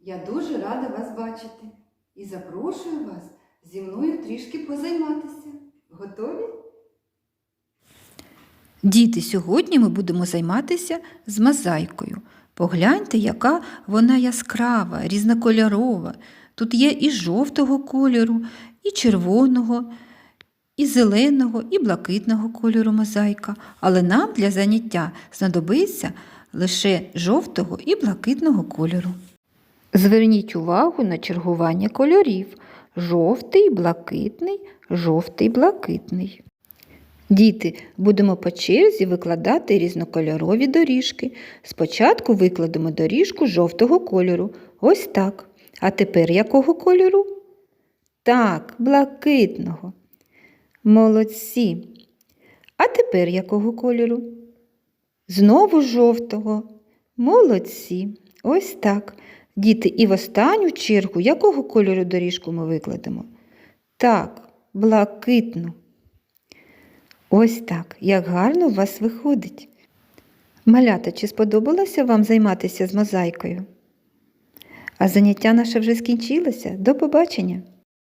Я дуже рада вас бачити і запрошую вас зі мною трішки позайматися. Готові? Діти, сьогодні ми будемо займатися з мозаїкою. Погляньте, яка вона яскрава, різнокольорова. Тут є і жовтого кольору, і червоного, і зеленого, і блакитного кольору мозаїка. Але нам для заняття знадобиться лише жовтого і блакитного кольору. Зверніть увагу на чергування кольорів: жовтий, блакитний, жовтий, блакитний. Діти, будемо по черзі викладати різнокольорові доріжки. Спочатку викладемо доріжку жовтого кольору. Ось так. А тепер якого кольору? Так, блакитного. Молодці. А тепер якого кольору? Знову жовтого. Молодці. Ось так. Діти, і в останню чергу якого кольору доріжку ми викладемо? Так, блакитну. Ось так, як гарно у вас виходить. Малята, чи сподобалося вам займатися з мозаїкою? А заняття наше вже скінчилося. До побачення!